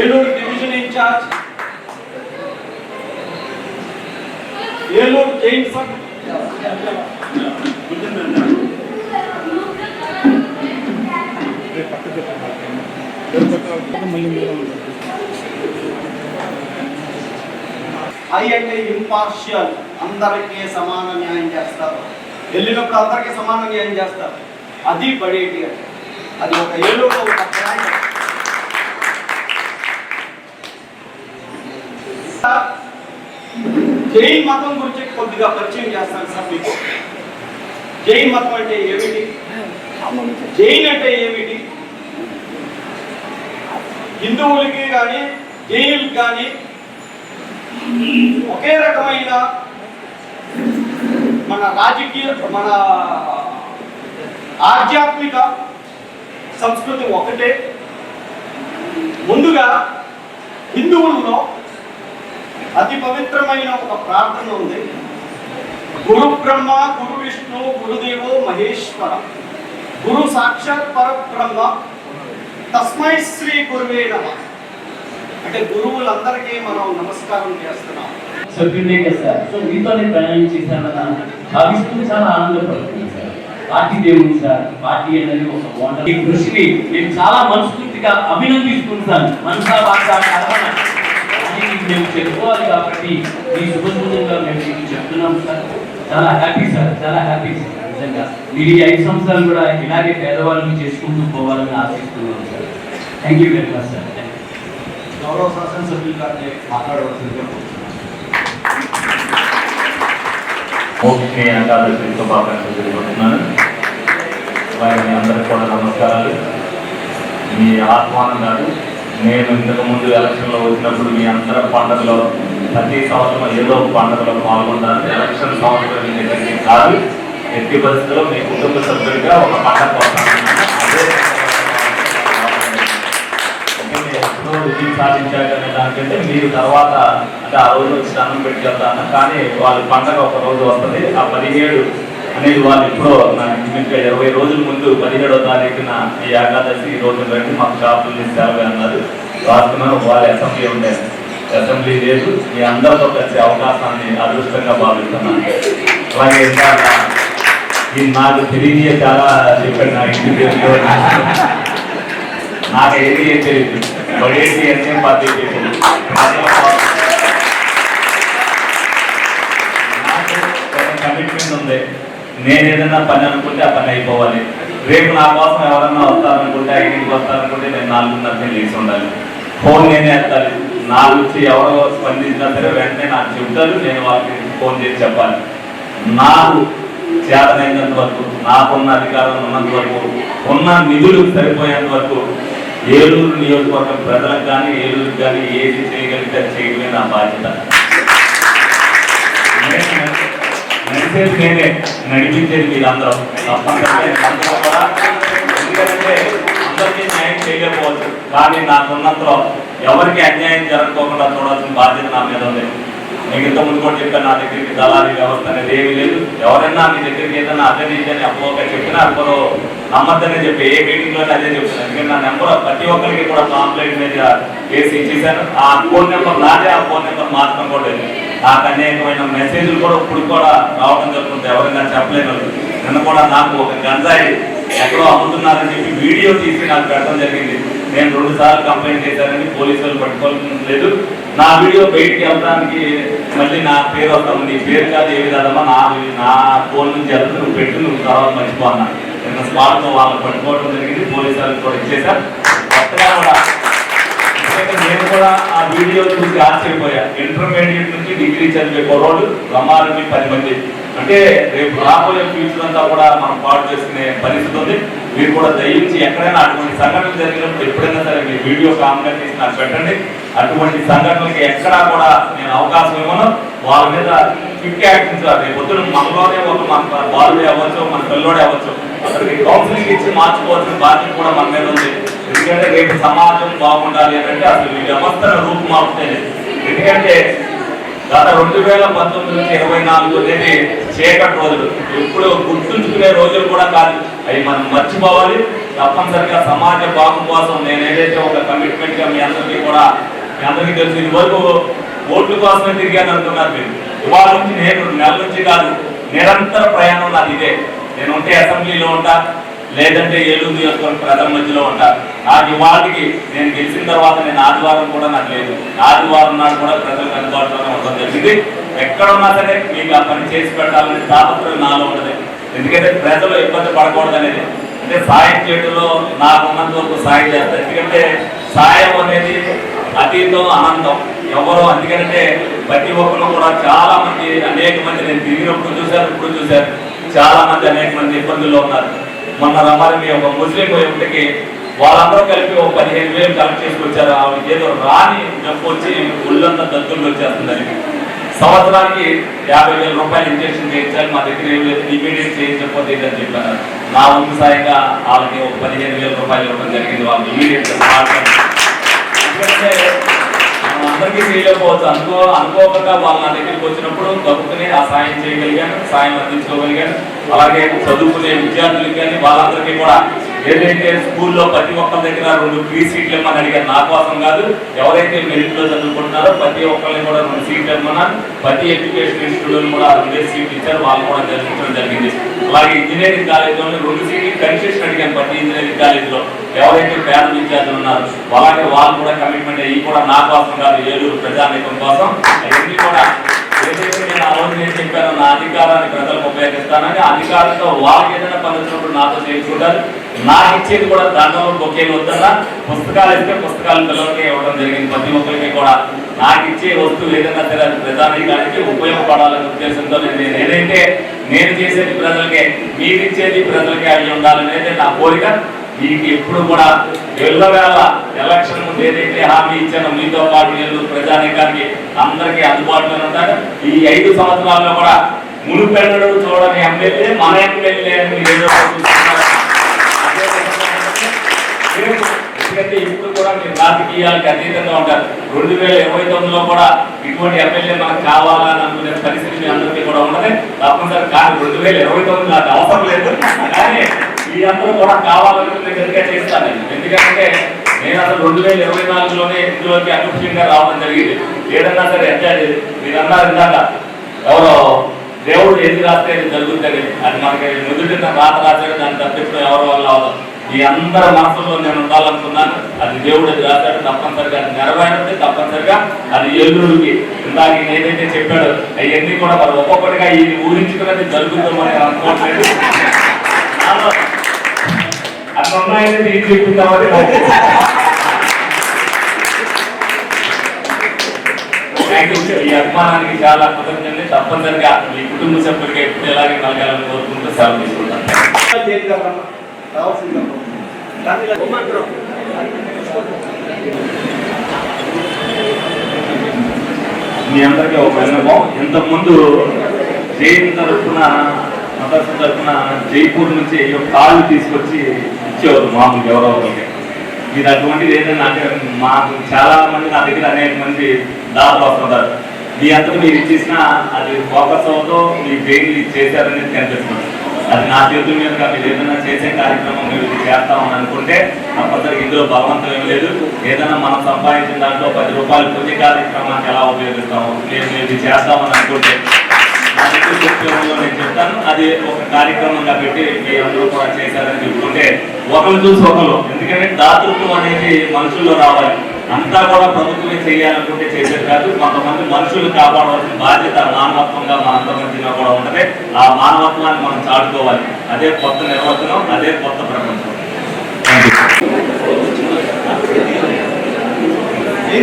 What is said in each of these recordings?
Eluru division incharge. Eluru Jain Sangh I అంటే impartial అందరికీ సమాన న్యాయం చేస్తారు. వెళ్ళినప్పుడు అందరికీ సమాన న్యాయం చేస్తారు. అది బడేటి అంటే అది ఒక ఏలూరు ఒక న్యాయం జైన్ మతం గురించి కొద్దిగా పరిచయం చేస్తాను సార్ మీకు. జైన్ మతం అంటే ఏమిటి? జైన్ అంటే ఏమిటి? హిందువులకి కానీ జైనులకి కానీ ఒకే రకమైన మన రాజకీయ మన ఆధ్యాత్మిక సంస్కృతి ఒకటే. ముందుగా హిందువుల్లో అతి పవిత్రమైన ఒక ప్రార్థన ఉంది. గురు బ్రహ్మ గురు విష్ణు గురుదేవో మహేశ్వర. గురు సాక్షాత్ పరబ్రహ్మ. తస్మై శ్రీ గురువే నమ. అంటే గురువులందరికీ మనం నమస్కారం చేస్తున్నాం. సో కదా సార్ సో మీతోనే ప్రయాణం చేశాను కదా. భావిస్తూ చాలా ఆనందపడుతుంది సార్ పార్టీ దేవుడు సార్ పార్టీ అనేది ఒక మోడల్. ఈ కృషిని నేను చాలా మనస్ఫూర్తిగా అభినందిస్తుంటాను మనసా బాగా కర్మన అని మేము చెప్పుకోవాలి కాబట్టి మీ శుభసూచనగా మేము మీకు చెప్తున్నాం సార్ చాలా హ్యాపీ సార్ చాలా హ్యాపీ సార్ నిజంగా మీరు ఈ ఐదు సంవత్సరాలు కూడా ఇలాగే పేదవాళ్ళని చేసుకుంటూ పోవాలని ఆశిస్తున్నాం sir. Thank you very much sir గౌరవ శాసనసభ్యులు గారిని మాట్లాడవలసిందిగా ఓకే ఏకాదశి శుభాకాంక్షలు తెలియజేస్తున్నాను వారిని అందరికీ కూడా నమస్కారాలు. మీ ఆహ్వానం కాదు నేను ఇంతకు ముందు ఎలక్షన్లో వచ్చినప్పుడు మీ అందరి పండుగలో ప్రతి సంవత్సరం ఏదో ఒక పండుగలో పాల్గొంటాను. ఎలక్షన్ సంవత్సరం కాదు ఎట్టి పరిస్థితుల్లో మీ కుటుంబ సభ్యుడిగా ఒక పండుగ వస్తాను ఎప్పుడో విజయం సాధించాకనే దానికంటే మీరు తర్వాత అంటే ఆ రోజు వచ్చి అన్నం పెట్టి వెళ్తాను. కానీ వాళ్ళ పండగ ఒక రోజు వస్తుంది. ఆ పదిహేడు అనేది వాళ్ళు ఇప్పుడు నాకు ఇంకా ఇరవై రోజుల ముందు పదిహేడో తారీఖున ఈ ఏకాదశి ఈ రోజు బట్టి మాకు షాపులు సెలవు అన్నారు. వాస్తవం వాళ్ళ అసెంబ్లీ ఉండే. అసెంబ్లీ లేదు. మీ అందరితో కలిసే అవకాశాన్ని అదృష్టంగా భావిస్తున్నాను. అలాగే ఇది నాకు తెలియ చాలా చెప్పాడు నా ఇంటి నాకు ఏది ఏం తెలియదు. బడేటి అంటే పది కమిట్మెంట్ ఉంది. నేను ఏదైనా పని అనుకుంటే ఆ పని అయిపోవాలి. రేపు నా కోసం ఎవరన్నా వస్తారనుకుంటే ఐదింటికి వస్తారనుకుంటే నేను నాలుగున్నర లేచి ఉండాలి. ఫోన్ నేనే ఎత్తాలి. నా నుంచి ఎవరో స్పందించినా సరే వెంటనే నాకు చెబుతారు. నేను వాళ్ళకి ఫోన్ చేసి చెప్పాలి. నాకు చేతనైనంత వరకు నాకున్న అధికారం ఉన్నంత వరకు ఉన్న నిధులు సరిపోయేంత వరకు ఏలూరు నియోజకవర్గం ప్రజలకు కానీ ఏలూరు కానీ ఏది చేయగలిగితే చేయడమే నా బాధ్యత. నడిచేది నేనే నడిపించేది మీరందరూ. ఎందుకంటే అందరికీ న్యాయం చేయలేకపోవచ్చు కానీ నాకున్నంతలో ఎవరికి అన్యాయం జరగకోకుండా చూడాల్సిన బాధ్యత నా మీద ఉంది. మీకు ఇంత ముందు కూడా చెప్పాను నా దగ్గరికి దళారీ వ్యవస్థ అనేది ఏమీ లేదు. ఎవరైనా నీ దగ్గరికి ఏదైనా అదే ఇదని అపోగా చెప్పినా అప్పుడు నమ్మద్దనే చెప్పి ఏ మీటింగ్లోనే అదే చెప్తాను ఎందుకంటే నా నెంబర్ ప్రతి ఒక్కరికి కూడా కాంప్లైంట్ మీద వేసి ఇచ్చేసాను ఆ ఫోన్ నెంబర్ నాదే ఆ ఫోన్ నెంబర్ మార్చడం కూడా లేదు. నాకు అనేకమైన మెసేజ్లు కూడా ఇప్పుడు కూడా రావడం జరుగుతుంది. ఎవరైనా చెప్పలేను నిన్న కూడా నాకు ఒక గంజాయి ఎక్కడో అమ్ముతున్నారని చెప్పి వీడియో తీసి నాకు పెట్టడం జరిగింది. నేను రెండు సార్లు కంప్లైంట్ చేశానని పోలీసులు పట్టుకోలేదు నా వీడియో బయటికి వెళ్ళడానికి మళ్ళీ నా పేరు వస్తాము నీ పేరు కాదు ఏమి కాదమ్మా నా నా ఫోన్ నుంచి వెళ్తే నువ్వు పెట్టు నువ్వు తర్వాత మర్చిపోన్నా నిన్న స్పాట్లో వాళ్ళని పట్టుకోవడం జరిగింది పోలీసు వాళ్ళకి కూడా ఇచ్చేసారు కొత్తగా కూడా నేను కూడా ఆ వీడియో చూసి ఆశ్చర్యపోయా. ఇంటర్మీడియట్ నుంచి డిగ్రీ చదివే కుర్రోళ్ళు రమారమి పది మంది. అంటే రేపు రాబోయే ఫ్యూచర్ అంతా కూడా మనం పాటు చేసుకునే పరిస్థితి ఉంది. మీరు కూడా దయించి ఎక్కడైనా అటువంటి సంఘటనలు జరిగినప్పుడు ఎప్పుడైనా సరే మీ వీడియో కామెంట్ చేసి నాకు పెట్టండి. అటువంటి సంఘటనలకి ఎక్కడా కూడా నేను అవకాశం ఇవ్వను. వాళ్ళ మీద క్విక్ యాక్షన్స్ రేపు పొద్దున మనలోనే ఒక మన బాలుడే అవ్వచ్చు మన పిల్లోడే అవ్వచ్చు. అతనికి కౌన్సిలింగ్ ఇచ్చి మార్చుకోవాల్సిన బాధ్యత కూడా మన మీద ఉంది. ఎందుకంటే రేపు సమాజం బాగుండాలి అంటే అసలు ఈ వ్యవస్థను రూపుమాపుతేనే. ఎందుకంటే గత రెండు వేల పంతొమ్మిది నుంచి ఇరవై నాలుగు అనేది చీకటి రోజులు. ఎప్పుడు గుర్తుంచుకునే రోజులు కూడా కాదు. అవి మనం మర్చిపోవాలి. తప్పనిసరిగా సమాజ బాగు కోసం నేను ఏదైతే ఒక కమిట్మెంట్గా మీ అందరికీ కూడా మీ అందరికీ తెలుసు ఇదివరకు ఓట్ల కోసమే తిరిగాను అనుకున్నారు మీరు. ఇవాళ నుంచి నేను నెల నుంచి కాదు నిరంతర ప్రయాణం నాది ఇదే. నేను ఉంటే అసెంబ్లీలో ఉంటా లేదంటే ఏలూరు నియోజకవర్గం ప్రజల మధ్యలో ఉంటా. నాకు ఇవాళకి నేను గెలిచిన తర్వాత నేను ఆదివారం కూడా నాకు లేదు. ఆదివారం నాడు కూడా ప్రజలకు అందుబాటులోనే ఉండడం జరిగింది. ఎక్కడ ఉన్నా సరే మీకు ఆ పని చేసి పెట్టాలనే తాపత్రయం నాలో ఉండదు ఎందుకంటే ప్రజలు ఇబ్బంది పడకూడదు అనేది. అంటే సాయం చేయడంలో నాకు ఉన్నంత వరకు సాయం చేస్తాను ఎందుకంటే సాయం అనేది అతీతం అనంతం ఎవరో అందుకంటే ప్రతి ఒక్కరు కూడా చాలా మంది అనేక మంది నేను తిరిగినప్పుడు చూశాను ఇప్పుడు చూశాను. చాలా మంది అనేక మంది ఇబ్బందుల్లో ఉన్నారు. మొన్న రమ్మారి ఒక ముస్లిం ఒకటికి వాళ్ళందరూ కలిపి ఒక పదిహేను వేలు కలెక్ట్ చేసుకొచ్చారు. ఆవిడ ఏదో రాని జబ్బు వచ్చి ఒళ్ళంతా దత్తులు వచ్చేస్తుందని సంవత్సరానికి యాభై వేల రూపాయలు ఇంజక్షన్ చేయించాలి మా దగ్గర ఏం లేదు ఇమీడియట్ చేయించకపోతే అని చెప్పారు? నా వంతు సాయంగా వాళ్ళకి ఒక పదిహేను వేల రూపాయలు ఇవ్వడం జరిగింది. వాళ్ళు ఇమీడియట్ ఎందుకంటే మనం చేయకపోవచ్చు. అనుకో అనుకోకుండా వాళ్ళ నా దగ్గరికి వచ్చినప్పుడు దొరుకుతూనే ఆ సాయం చేయగలిగాను సాయం అందించుకోగలిగాను. అలాగే చదువుకునే విద్యార్థులకు కానీ వాళ్ళందరికీ కూడా ఏదైతే స్కూల్లో ప్రతి ఒక్కరి దగ్గర రెండు ఫ్రీ సీట్లు ఇమ్మని అడిగారు. నా కోసం కాదు ఎవరైతే మెరిట్లో చదువుకుంటున్నారో ప్రతి ఒక్కరిని కూడా రెండు సీట్లు ఇమ్మన్నారు ప్రతి ఎడ్యుకేషన్ ఇన్స్టిట్యూట్ కూడా రెండే సీట్లు ఇచ్చారు. వాళ్ళు కూడా జరిపించడం జరిగింది. అలాగే ఇంజనీరింగ్ కాలేజీలో రెండు సీట్లు కన్సెషన్ అడిగాను ప్రతి ఇంజనీరింగ్ కాలేజీలో. ఎవరైతే పేద విద్యార్థులు ఉన్నారు అలాగే వాళ్ళు కూడా కమిట్మెంట్ అయ్యి కూడా నా కోసం కాదు ఏలూరు ప్రజానీకం కోసం అవన్నీ కూడా ఏదైతే నేను ఆ రోజు నేను చెప్పానో నా అధికారాన్ని ప్రజలకు ఉపయోగిస్తానని అధికారంతో వాళ్ళకి ఏదైనా పని నాతో చేయించుకుంటారు. నాకు ఇచ్చేది కూడా దండలు బొకేలు వద్దన్నా పుస్తకాలు ఇస్తే పుస్తకాలు పిల్లలకి ఇవ్వడం జరిగింది. ప్రతి ఒక్కరికి కూడా నాకు ఇచ్చే వస్తువు ఏదైనా సరే అది ప్రజానీకానికి ఉపయోగపడాలనే ఉద్దేశంతో నేను ఏదైతే నేను చేసేది ప్రజలకే మీరు ఇచ్చేది ప్రజలకే అవి ఉండాలనేది నా కోరిక. మీకు ఎప్పుడు కూడా ఎల్లవేళ ఎలక్షన్ ముందు ఏదైతే హామీ ఇచ్చానో మీతో పాటు నేను ప్రజానీకానికి అందరికీ అందుబాటులో ఉంటాను ఈ ఐదు సంవత్సరాల్లో కూడా మునుపెన్నడు చూడని ఎమ్మెల్యే మన ఎమ్మెల్యే అని మీరు ఏదో ఎందుకంటే ఇప్పుడు కూడా మీరు రాజకీయాలకు అతీతంగా ఉంటారు. రెండు వేల ఇరవై తొమ్మిదిలో కూడా ఇటువంటి ఎమ్మెల్యే మనకు కావాలని అనుకునే పరిస్థితి మీ అందరికీ కూడా ఉన్నది. తప్పనిసరి కానీ రెండు వేల ఇరవై తొమ్మిది నాకు అవసరం లేదు. కానీ ఈ కూడా కావాలనుకునే గట్టిగా చేస్తాను. ఎందుకంటే నేను అసలు రెండు వేల ఇరవై నాలుగులోనే ఇందులోకి అనూహ్యంగా రావడం జరిగింది. ఏదన్నా సరే ఎంత మీరు అన్నారు ఇందాక. ఎవరో దేవుడు ఏది రాస్తే జరుగుతుంది. అది మనకి నుదుటి రాత రాశాడు దాన్ని తప్పించడం ఎవరి వల్ల అవ్వదు ఈ అందరి మనసులో నేను ఉండాలనుకున్నాను. అది దేవుడు రాశాడు తప్పనిసరిగా. అది నెరవేరుతుంది తప్పనిసరిగా. అది ఎల్లుడికి. ఇందాక ఈయన ఏదైతే చెప్పాడో అవన్నీ కూడా మరి ఒక్కొక్కటిగా ఈ ఊహించుకున్నది జరుగుతుందని అనుకోవట్లేదు. అట్లా ఉన్నాయని నేను యూ ఈ అభిమానానికి చాలా కృతజ్ఞతలు. తప్పనిసరిగా మీ కుటుంబ సభ్యులకి ఎప్పుడు ఎలాగే కలగాలని కోరుకుంటూ సెలవు తీసుకుంటాను. మీ అందరికీ ఒక విన్నపం ఇంతకు ముందు జైన్ తరఫున మదర్స తరఫున జైపూర్ నుంచి కాళ్ళు తీసుకొచ్చి ఇచ్చేవారు మామూలు ఎవరో ఒకరికి. మీరు అటువంటిది ఏదైనా అంటే మాకు చాలా మంది నా దగ్గర అనేక మంది దాదాపు వస్తుంటారు. మీ అంతకు మీరు ఇచ్చేసిన అది ఫోకస్ అవుతూ మీ బ్రెయిన్ చేశారనేది కనిపిస్తుంది. అది నా చేతుల మీదుగా మీరు ఏదైనా చేసే కార్యక్రమం మీరు ఇది చేస్తామని అనుకుంటే తప్పనిసరిగా ఇందులో బలవంతం ఏం లేదు. ఏదైనా మనం సంపాదించిన దాంట్లో పది రూపాయలు పుణ్య కార్యక్రమానికి ఎలా ఉపయోగిస్తాము నేను ఇది చేస్తామని అనుకుంటే నేను చెప్తాను. అది ఒక కార్యక్రమంగా పెట్టి మీ అందరూ కూడా చేశారని చెప్పుకుంటే ఒకరు చూసి ఒకరు ఎందుకంటే దాతృత్వం అనేది మనుషుల్లో రావాలి. అంతా కూడా ప్రభుత్వమే చేయాలనుకుంటే చేసేది కాదు. కొంతమంది మనుషులు కాపాడవలసిన బాధ్యత మానవత్వంగా మనందరి మధ్యలో కూడా ఉంటుంది. ఆ మానవత్వాన్ని మనం చాటుకోవాలి. అదే కొత్త నిర్వచనం అదే కొత్త ప్రపంచం. ఏం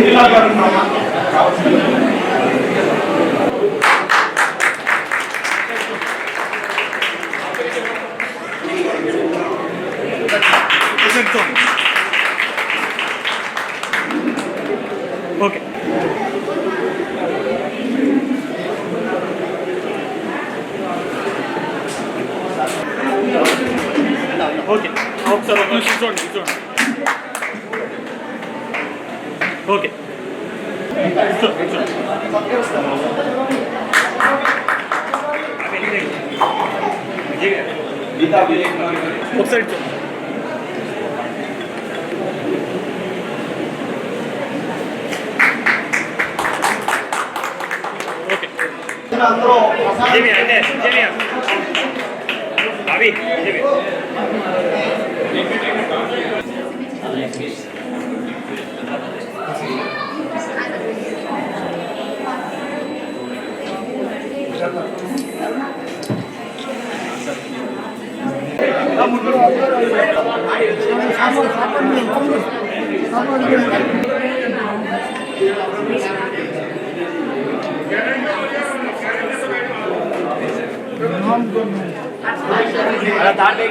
కూర్చోండి ఓకే ఓకే ఒకసారి ఒక నిమిషం చూడండి చూడండి ఓకే ఒకసారి చూడండి ప్రసాదం జేమి అంటే జేమి అవి